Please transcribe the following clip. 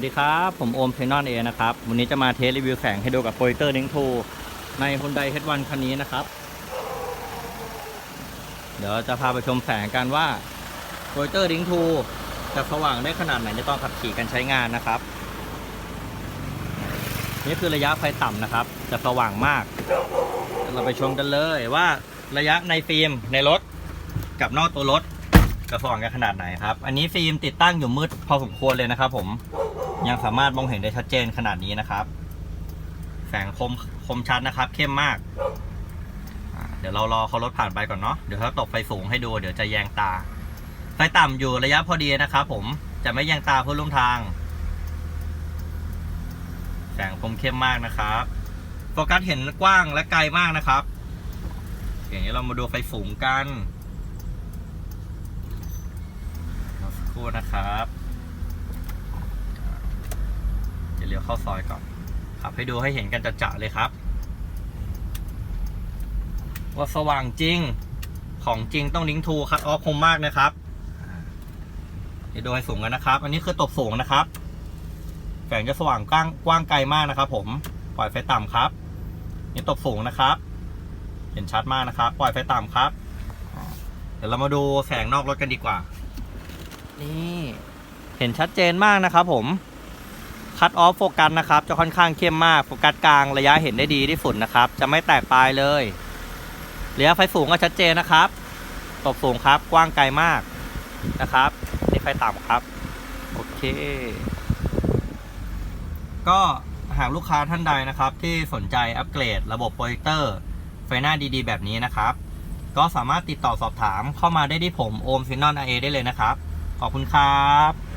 สวัสดีครับ ผมโอมเทนอนเอนะครับ วันนี้จะมาเทสรีวิวแสงให้ดูกับโปรเจคเตอร์ลิงทูใน Hyundai H1 คันนี้นะครับ เดี๋ยวจะพาไปชมแสงกันว่าโปรเจคเตอร์ลิงทูจะสว่างได้ขนาดไหนจะต้องขับขี่กันใช้งานนะครับ นี่คือระยะไฟต่ำนะครับ จะสว่างมาก เราไปชมกันเลยว่าระยะในฟิล์มในรถกับนอกตัวรถจะสว่างกันขนาดไหนครับ อันนี้ฟิล์มติดตั้งอยู่มืดพอสมควรเลยนะครับผม ยังสามารถมองเห็นได้ชัดเจนขนาดนี้นะครับ แสงคมคมชัดนะครับ เข้มมาก เดี๋ยวเรารอเขารถผ่านไปก่อนเนาะเดี๋ยวเขาตกไฟสูงให้ดูเดี๋ยวจะแยงตา ไฟต่ำอยู่ระยะพอดีนะครับผมจะไม่แยงตาเพื่อนร่วมทาง แสงคมเข้มมากนะครับโฟกัสเห็นกว้างและไกลมากนะครับ อย่างนี้เรามาดูไฟสูงกันรอสักครู่นะครับจะเลี้ ยวเข้าซอยก่อนขับให้ดูให้เห็นกันจะๆเลยครับ ว่าสว่างจริงของจริงต้องลิงทูคัดออฟคมมากนะครับเดี๋ยวดูให้สูงกันนะครับ อันนี้คือตบสูงนะครับแสงจะสว่างกว้างกว้างไกลมากนะครับ ผมปล่อยไฟต่ำครับ นี่ตบสูงนะครับ เห็นชัดมากนะครับ ปล่อยไฟต่ำครับ เดี๋ยวเรามาดูแสงนอกรถกันดีกว่า นี่ เห็นชัดเจนมากนะครับผม คัดออฟโฟกัสนะครับ จะค่อนข้างเข้มมาก โฟกัสกลางระยะเห็นได้ดีที่สุดนะครับ จะไม่แตกปลายเลยระยะไฟสูงก็ชัดเจนนะครับ ตบสูงครับ กว้างไกลมากนะครับ นี่ไฟต่ำครับ โอเค ก็หากลูกค้าท่านใดนะครับ ที่สนใจอัปเกรดระบบโปรเจคเตอร์ไฟหน้าดีๆ แบบนี้นะครับ ก็สามารถติดต่อสอบถามเข้ามาได้ที่ผมโอมฟินนอนไอได้เลยนะครับ ขอบคุณครับ